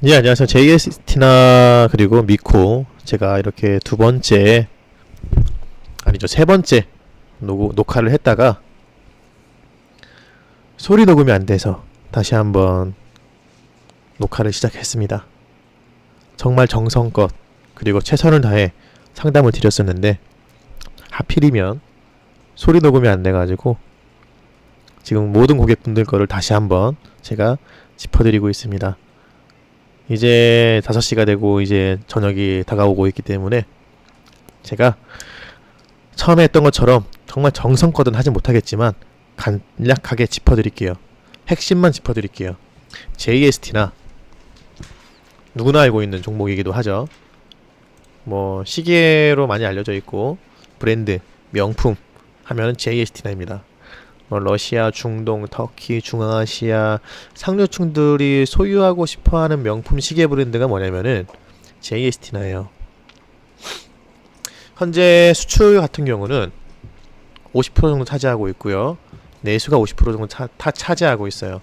네, 안녕하세요. JST나 그리고 미코 제가 이렇게 두 번째 아니죠 세 번째 녹, 녹화를 했다가 소리 녹음이 안 돼서 다시 한번 녹화를 시작했습니다. 정말 정성껏 그리고 최선을 다해 상담을 드렸었는데 하필이면 소리 녹음이 안 돼가지고 지금 모든 고객분들 거를 다시 한번 제가 짚어드리고 있습니다. 이제 5시가 되고 이제 저녁이 다가오고 있기 때문에 제가 처음에 했던 것처럼 정말 정성껏은 하지 못하겠지만 간략하게 짚어드릴게요. 핵심만 짚어드릴게요. JST나 누구나 알고 있는 종목이기도 하죠. 뭐 시계로 많이 알려져 있고 브랜드, 명품 하면은 JST나입니다. 뭐 러시아, 중동, 터키, 중앙아시아 상류층들이 소유하고 싶어하는 명품 시계 브랜드가 뭐냐면은 JST나예요. 현재 수출 같은 경우는 50% 정도 차지하고 있고요. 내수가 50% 정도 차, 다 차지하고 있어요.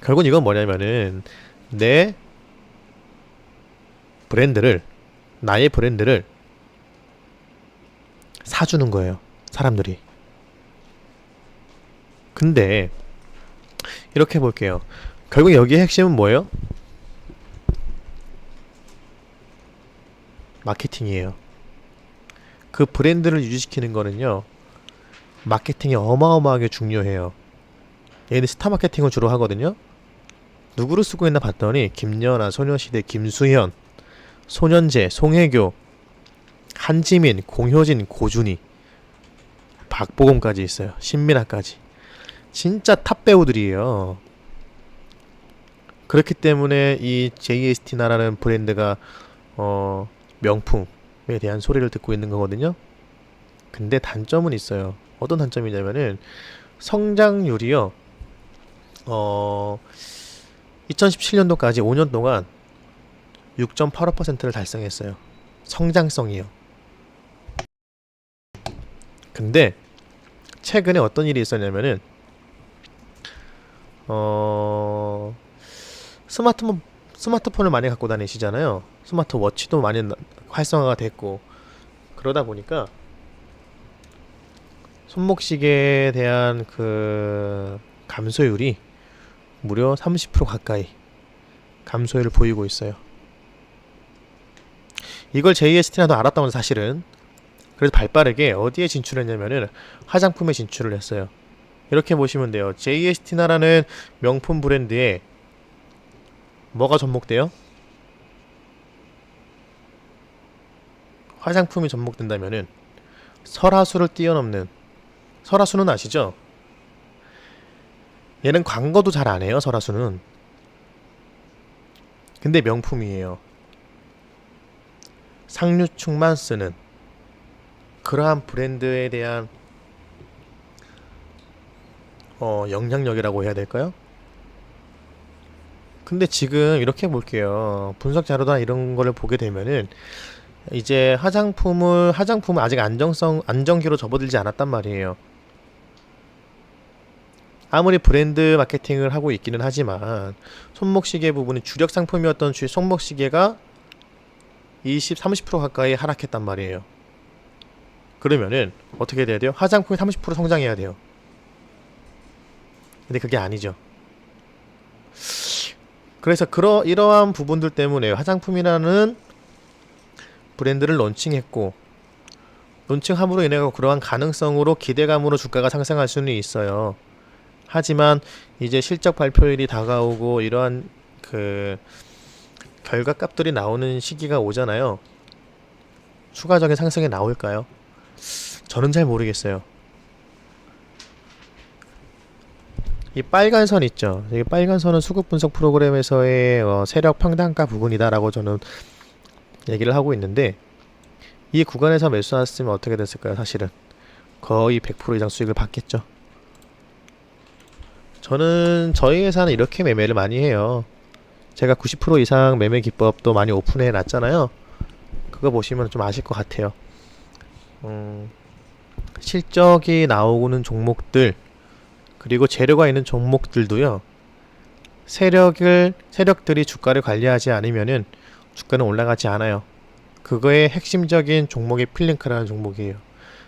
결국은 이건 뭐냐면은 내 브랜드를 나의 브랜드를 사주는 거예요. 사람들이. 근데 이렇게 볼게요. 결국 여기의 핵심은 뭐예요? 마케팅이에요. 그 브랜드를 유지시키는 거는요. 마케팅이 어마어마하게 중요해요. 얘는 스타 마케팅을 주로 하거든요. 누구를 쓰고 있나 봤더니 김연아, 소녀시대, 김수현, 소년재, 송혜교, 한지민, 공효진, 고준희, 박보검까지 있어요. 신민아까지. 진짜 탑 배우들이에요. 그렇기 때문에 이 JST나라는 브랜드가 어 명품에 대한 소리를 듣고 있는 거거든요. 근데 단점은 있어요. 어떤 단점이냐면은 성장률이요. 어 2017년도까지 5년 동안 6.85%를 달성했어요. 성장성이요. 근데 최근에 어떤 일이 있었냐면은 어 스마트폰 스마트폰을 많이 갖고 다니시잖아요. 스마트워치도 많이 나- 활성화가 됐고 그러다 보니까 손목시계에 대한 그 감소율이 무려 30% 가까이 감소율을 보이고 있어요. 이걸 JST나도 알았다면 사실은 그래서 발빠르게 어디에 진출했냐면은 화장품에 진출을 했어요. 이렇게 보시면 돼요. JST나라는 명품 브랜드에 뭐가 접목돼요? 화장품이 접목된다면은 설화수를 뛰어넘는 설화수는 아시죠? 얘는 광고도 잘 안 해요, 설화수는. 근데 명품이에요. 상류층만 쓰는 그러한 브랜드에 대한 어, 영향력이라고 해야 될까요? 근데 지금 이렇게 볼게요. 분석 자료나 이런 거를 보게 되면은 이제 화장품을 화장품을 아직 안정성 안정기로 접어들지 않았단 말이에요. 아무리 브랜드 마케팅을 하고 있기는 하지만 손목시계 부분이 주력 상품이었던 주 손목시계가 20, 30% 가까이 하락했단 말이에요. 그러면은 어떻게 돼야 돼요? 화장품이 30% 성장해야 돼요. 근데 그게 아니죠. 그래서 그러 이러한 부분들 때문에 화장품이라는 브랜드를 론칭했고 론칭함으로 인해 그러한 가능성으로 기대감으로 주가가 상승할 수는 있어요. 하지만 이제 실적 발표일이 다가오고 이러한 그 결과 값들이 나오는 시기가 오잖아요. 추가적인 상승이 나올까요? 저는 잘 모르겠어요. 이 빨간 선 있죠. 이 빨간 선은 수급 분석 프로그램에서의 어, 세력 평단가 부분이다라고 저는 얘기를 하고 있는데 이 구간에서 매수했으면 어떻게 됐을까요? 사실은 거의 100% 이상 수익을 받겠죠. 저는 저희 회사는 이렇게 매매를 많이 해요. 제가 90% 이상 매매 기법도 많이 오픈해 놨잖아요. 그거 보시면 좀 아실 것 같아요. 음, 실적이 나오는 종목들 그리고 재료가 있는 종목들도요. 세력을 세력들이 주가를 관리하지 않으면은 주가는 올라가지 않아요. 그거의 핵심적인 종목이 필링크라는 종목이에요.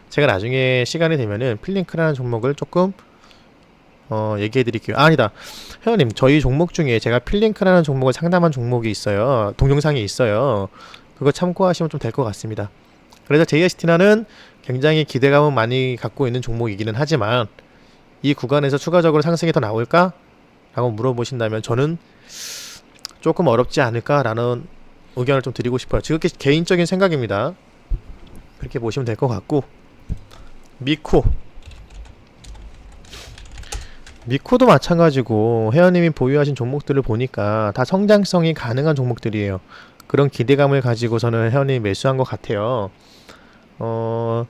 제가 나중에 시간이 되면은 필링크라는 종목을 조금 어, 얘기해 드릴게요. 아, 아니다. 회원님, 저희 종목 중에 제가 필링크라는 종목을 상담한 종목이 있어요. 동영상이 있어요. 그거 참고하시면 좀 될 것 같습니다. 그래서 JST나는 굉장히 기대감은 많이 갖고 있는 종목이기는 하지만 이 구간에서 추가적으로 상승이 더 나올까? 라고 물어보신다면 저는 조금 어렵지 않을까라는 의견을 좀 드리고 싶어요. 지극히 개인적인 생각입니다. 그렇게 보시면 될 것 같고 미코 미코도 마찬가지고 회원님이 보유하신 종목들을 보니까 다 성장성이 가능한 종목들이에요. 그런 기대감을 가지고서는 회원님이 매수한 것 같아요. 어,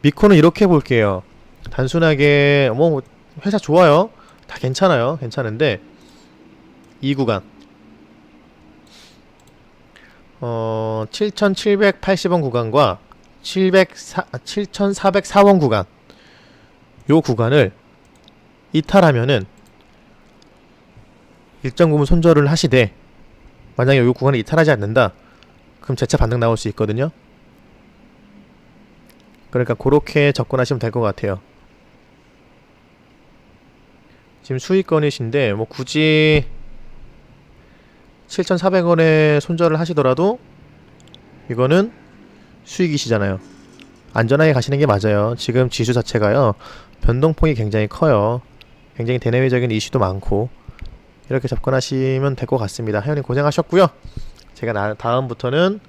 미코는 이렇게 볼게요. 단순하게 뭐 회사 좋아요. 다 괜찮아요. 괜찮은데 이 구간 어 7,780원 구간과 704, 7,404원 구간 요 구간을 이탈하면은 일정 부분 손절을 하시되 만약에 요 구간을 이탈하지 않는다 그럼 재차 반등 나올 수 있거든요 그러니까 그렇게 접근하시면 될 것 같아요 지금 수익권이신데 뭐 굳이 7,400원에 손절을 하시더라도 이거는 수익이시잖아요. 안전하게 가시는 게 맞아요. 지금 지수 자체가요. 변동폭이 굉장히 커요. 굉장히 대내외적인 이슈도 많고 이렇게 접근하시면 될 것 같습니다. 회원님 고생하셨고요. 제가 나, 다음부터는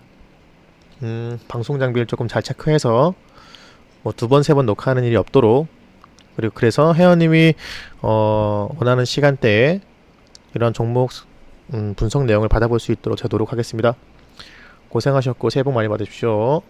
음, 방송 장비를 조금 잘 체크해서 뭐 두 번 세 번 녹화하는 일이 없도록 그리고 그래서 회원님이 어, 원하는 시간대에 이런 종목 음, 분석 내용을 받아볼 수 있도록 제가 노력하겠습니다. 고생하셨고 새해 복 많이 받으십시오.